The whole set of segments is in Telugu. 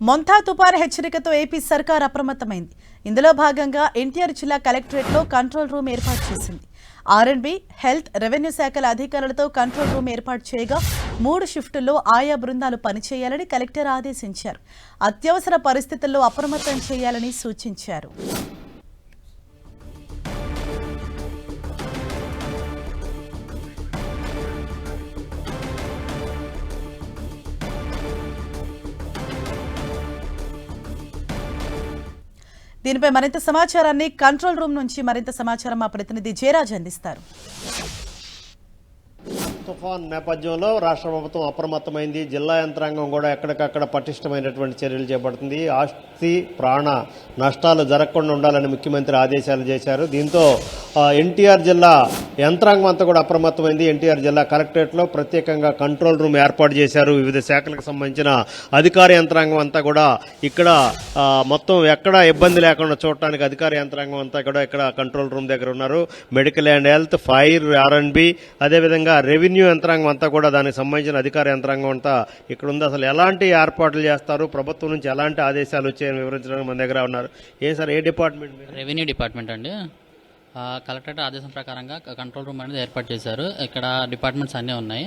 మొంతా తుపాన్ హెచ్చరికతో ఏపీ సర్కార్ అప్రమత్తమైంది. ఇందులో భాగంగా ఎన్టీఆర్ జిల్లా కలెక్టరేట్లో కంట్రోల్ రూమ్ ఏర్పాటు చేసింది. ఆర్ఎండ్బి హెల్త్ రెవెన్యూ శాఖల అధికారులతో కంట్రోల్ రూమ్ ఏర్పాటు చేయగా మూడు షిఫ్టుల్లో ఆయా బృందాలు పనిచేయాలని కలెక్టర్ ఆదేశించారు. అత్యవసర పరిస్థితుల్లో అప్రమత్తం చేయాలని సూచించారు. దీనిపై మరింత సమాచారాన్ని కంట్రోల్ రూమ్ నుంచి మరింత సమాచారం మా ప్రతినిధి జయరాజ్ అందిస్తారు. తుఫాన్ నేపథ్యంలో రాష్ట్ర ప్రభుత్వం అప్రమత్తమైంది. జిల్లా యంత్రాంగం కూడా ఎక్కడికక్కడ పటిష్టమైనటువంటి చర్యలు చేపడుతుంది. ఆస్తి ప్రాణ నష్టాలు జరగకుండా ఉండాలని ముఖ్యమంత్రి ఆదేశాలు చేశారు. దీంతో ఎన్టీఆర్ జిల్లా యంత్రాంగం అంతా కూడా అప్రమత్తమైంది. ఎన్టీఆర్ జిల్లా కలెక్టరేట్లో ప్రత్యేకంగా కంట్రోల్ రూమ్ ఏర్పాటు చేశారు. వివిధ శాఖలకు సంబంధించిన అధికార యంత్రాంగం అంతా కూడా ఇక్కడ మొత్తం ఎక్కడ ఇబ్బంది లేకుండా చూడటానికి అధికార యంత్రాంగం అంతా కూడా ఇక్కడ కంట్రోల్ రూమ్ దగ్గర ఉన్నారు. Medical and health fire R and B అదేవిధంగా రెవెన్యూ యంత్రాంగం అంతా కూడా దానికి సంబంధించిన అధికార యంత్రాంగం అంతా ఇక్కడ ఉంది అసలు ఎలాంటి ఏర్పాట్లు చేస్తారు? ప్రభుత్వం నుంచి ఎలాంటి ఆదేశాలు వచ్చాయని వివరించడానికి మన దగ్గర ఉన్నారు. ఏ సార్ ఏ డిపార్ట్మెంట్ రెవెన్యూ డిపార్ట్మెంట్ అండి. కలెక్టరేట్ ఆదేశం ప్రకారంగా కంట్రోల్ రూమ్ అనేది ఏర్పాటు చేశారు. ఇక్కడ డిపార్ట్మెంట్స్ అన్నీ ఉన్నాయి.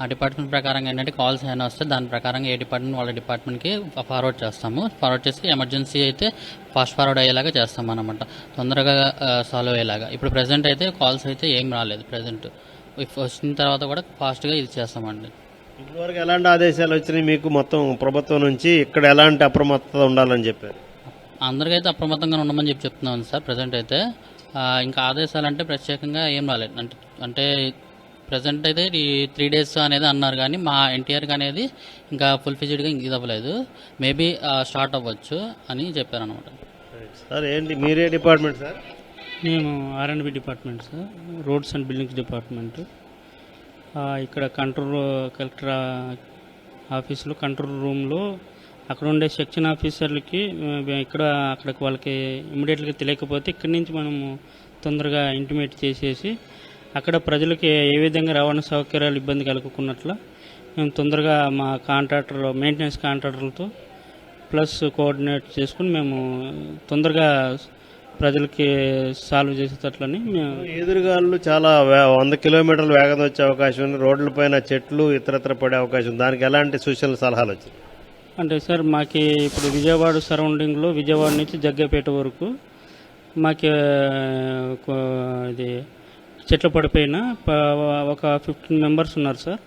ఆ డిపార్ట్మెంట్ ప్రకారంగా ఏంటంటే కాల్స్ ఏమైనా వస్తే దాని ప్రకారంగా ఏ డిపార్ట్మెంట్ వాళ్ళ డిపార్ట్మెంట్కి ఫార్వర్డ్ చేస్తాము. ఫార్వర్డ్ చేసి ఎమర్జెన్సీ అయితే ఫాస్ట్ ఫార్వర్డ్ అయ్యేలాగా చేస్తాం అనమాట తొందరగా సాల్వ్ అయ్యేలాగా. ఇప్పుడు ప్రజెంట్ అయితే కాల్స్ అయితే ఏం రాలేదు ప్రజెంట్ వచ్చిన తర్వాత కూడా ఫాస్ట్గా ఇది చేస్తామండి. ఇప్పటివరకు ఎలాంటి ఆదేశాలు వచ్చినాయి మీకు మొత్తం ప్రభుత్వం నుంచి? ఇక్కడ ఎలాంటి అప్రమత్తత ఉండాలని చెప్పారు? అందరికైతే అప్రమత్తంగా ఉండమని చెప్పి చెప్తున్నాను సార్ ప్రజెంట్ అయితే. ఇంకా ఆదేశాలు అంటే ప్రత్యేకంగా ఏం రాలేదు. అంటే అంటే ప్రజెంట్ అయితే ఈ త్రీ డేస్ అనేది అన్నారు కానీ మా ఎన్టీఆర్కి అనేది ఇంకా ఫుల్ ఫిజిడ్గా ఇది అవ్వలేదు. మేబీ స్టార్ట్ అవ్వచ్చు అని చెప్పారు అనమాట సార్ ఏంటి మీరే డిపార్ట్మెంట్ సార్? మేము R and B department sir roads and buildings department. ఇక్కడ కంట్రోల్ కలెక్టర్ ఆఫీసులో కంట్రోల్ రూమ్లో అక్కడ ఉండే సెక్షన్ ఆఫీసర్లకి ఇక్కడ అక్కడికి వాళ్ళకి ఇమీడియట్గా తెలియకపోతే ఇక్కడి నుంచి మనము తొందరగా ఇంటిమేట్ చేసేసి అక్కడ ప్రజలకి ఏ విధంగా రవాణా సౌకర్యాలు ఇబ్బంది కలుగుకున్నట్ల మేము తొందరగా మా కాంట్రాక్టర్ మెయింటెనెన్స్ కాంట్రాక్టర్లతో ప్లస్ కోఆర్డినేట్ చేసుకుని మేము తొందరగా ప్రజలకి సాల్వ్ చేసేటట్లని మేము ఎదురుగాళ్ళు చాలా వంద కిలోమీటర్ల వేగం వచ్చే అవకాశం ఉంది. రోడ్లపైన చెట్లు ఇతరత్ర పడే అవకాశం దానికి ఎలాంటి సూచనలు సలహాలు వచ్చాయి? అంటే సార్ మాకి ఇప్పుడు విజయవాడ సరౌండింగ్లో విజయవాడ నుంచి జగ్గపేట వరకు మాకి ఇది చెట్లు పడిపోయిన ఒక ఫిఫ్టీన్ మెంబర్స్ ఉన్నారు సార్.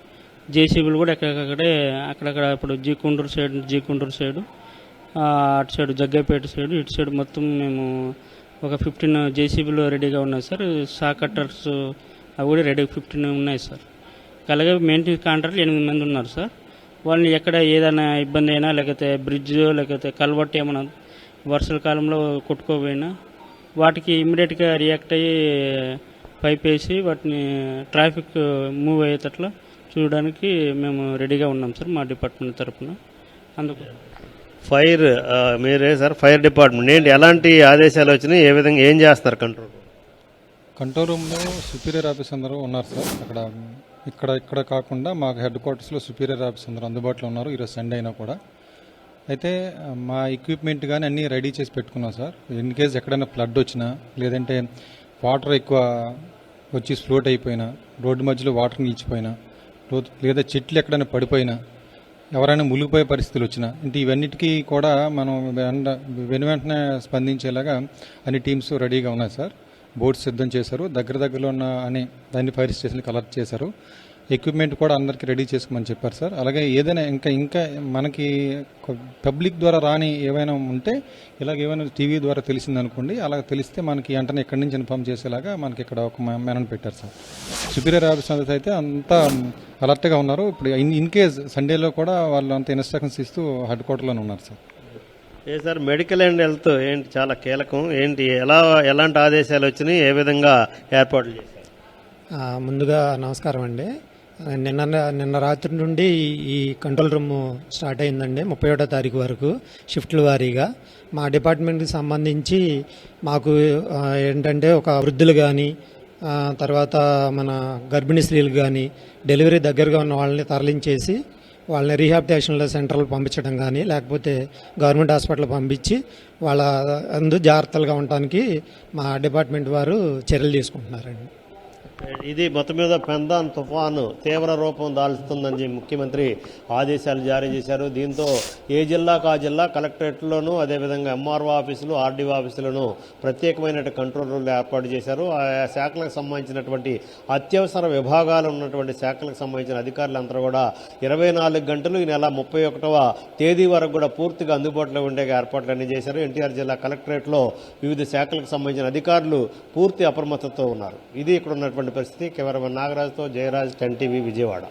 జేసీబీలు కూడా ఎక్కడికక్కడే అక్కడక్కడ ఇప్పుడు G Kunduru side G Kunduru side అటు సైడ్ జగ్గపేట సైడ్ ఇటు సైడ్ మొత్తం మేము ఒక ఫిఫ్టీన్ జేసీబీలు రెడీగా ఉన్నాయి సార్. సా కట్టర్స్ అవి కూడా రెడీ ఫిఫ్టీన్ ఉన్నాయి సార్. అలాగే మెయింటెనెన్స్ కాంట్రాక్ట్లు ఎనిమిది మంది ఉన్నారు సార్. వాళ్ళని ఎక్కడ ఏదైనా ఇబ్బంది అయినా లేకపోతే బ్రిడ్జ్ లేకపోతే కల్వర్ట్ ఏమైనా వర్షాల కాలంలో కొట్టుకోపోయినా వాటికి ఇమ్మీడియట్గా రియాక్ట్ అయ్యి పైప్ వేసి వాటిని ట్రాఫిక్ మూవ్ అయ్యేటట్లు చూడడానికి మేము రెడీగా ఉన్నాం సార్ మా డిపార్ట్మెంట్ తరఫున అందుకు ఫైర్ మీరే సార్? Fire department. ఏంటి ఎలాంటి ఆదేశాలు వచ్చినాయి? ఏ విధంగా ఏం చేస్తున్నారు కంట్రోల్ కంట్రోల్ రూమ్లో సుపీరియర్ ఆఫీస్ అందరూ ఉన్నారు సార్. అక్కడ ఇక్కడ ఇక్కడ కాకుండా మాకు హెడ్ క్వార్టర్స్లో సుపీరియర్ ఆఫీస్ అందరూ అందుబాటులో ఉన్నారు ఈరోజు సండే అయినా కూడా. అయితే మా ఎక్విప్మెంట్ కానీ అన్నీ రెడీ చేసి పెట్టుకున్నాం సార్. ఇన్ కేస్ ఎక్కడైనా ఫ్లడ్ వచ్చినా లేదంటే వాటర్ ఎక్కువ వచ్చి ఫ్లోట్ అయిపోయినా రోడ్డు మధ్యలో వాటర్ నిలిచిపోయినా లేదా చెట్లు ఎక్కడైనా పడిపోయినా ఎవరైనా మునిగిపోయే పరిస్థితులు వచ్చినా అంటే ఇవన్నిటికీ కూడా మనం వెంట- వెను వెంటనే స్పందించేలాగా అన్ని టీమ్స్ రెడీగా ఉన్నాయి సార్. బోర్డు సిద్ధం చేశారు. దగ్గర దగ్గరలో ఉన్న అనే దాన్ని ఫైర్ స్టేషన్కి అలర్ట్ చేశారు. ఎక్విప్మెంట్ కూడా అందరికీ రెడీ చేసుకోమని చెప్పారు సార్ అలాగే ఏదైనా ఇంకా ఇంకా మనకి పబ్లిక్ ద్వారా రాని ఏవైనా ఉంటే ఇలాగ ఏమైనా టీవీ ద్వారా తెలిసిందనుకోండి అలా తెలిస్తే మనకి వెంటనే ఎక్కడి నుంచి ఇన్ఫామ్ చేసేలాగా మనకి ఇక్కడ ఒక మెనన్ పెట్టారు సార్ సుపీరియర్ ఆఫీసర్స్ అయితే అంతా అలర్ట్గా ఉన్నారు. ఇప్పుడు ఇన్ ఇన్ కేస్ సండేలో కూడా వాళ్ళు అంత ఇన్స్ట్రక్షన్స్ ఇస్తూ హెడ్ క్వార్టర్లోనే ఉన్నారు సార్ ఏ సార్ మెడికల్ అండ్ హెల్త్ ఏంటి చాలా కీలకం. ఏంటి ఎలా ఎలాంటి ఆదేశాలు వచ్చినాయి ఏ విధంగా ఏర్పాట్లు చేశారు? ముందుగా నమస్కారం అండి. నిన్న నిన్న రాత్రి నుండి ఈ- కంట్రోల్ రూమ్ స్టార్ట్ అయిందండి ముప్పై ఒకటో తారీఖు వరకు షిఫ్ట్ల వారీగా. మా డిపార్ట్మెంట్కి సంబంధించి మాకు ఏంటంటే ఒక వృద్ధులు కానీ తర్వాత మన గర్భిణీ స్త్రీలు కానీ డెలివరీ దగ్గరగా ఉన్న వాళ్ళని తరలించేసి వాళ్ళని రీహాబిటేషన్లో సెంటర్లు పంపించడం కానీ లేకపోతే గవర్నమెంట్ హాస్పిటల్ పంపించి వాళ్ళ అందు జాగ్రత్తలుగా ఉండటానికి మా డిపార్ట్మెంట్ వారు చర్యలు తీసుకుంటున్నారండి. ఇది మొత్తం మీద పెందాన్ తుఫాను తీవ్ర రూపం దాల్చుతుందని ముఖ్యమంత్రి ఆదేశాలు జారీ చేశారు. దీంతో ఏ జిల్లాకు ఆ జిల్లా కలెక్టరేట్లోనూ అదేవిధంగా ఎంఆర్ఓ ఆఫీసులు ఆర్డీఓ ఆఫీసులను ప్రత్యేకమైన కంట్రోల్ రూమ్లు ఏర్పాటు చేశారు. ఆయా శాఖలకు సంబంధించినటువంటి అత్యవసర విభాగాలు ఉన్నటువంటి శాఖలకు సంబంధించిన అధికారులందరూ కూడా ఇరవై నాలుగు గంటలు ఈ నెల ముప్పై ఒకటవ తేదీ వరకు కూడా పూర్తిగా అందుబాటులో ఉండే ఏర్పాట్లు చేశారు. ఎన్టీఆర్ జిల్లా కలెక్టరేట్లో వివిధ శాఖలకు సంబంధించిన అధికారులు పూర్తి అప్రమత్తతో ఉన్నారు. ఇది ఇక్కడ ఉన్నటువంటి పరిస్థితి కెమెరామెన్ నాగరాజ్తో జయరాజ్ టెన్ టీవీ విజయవాడ.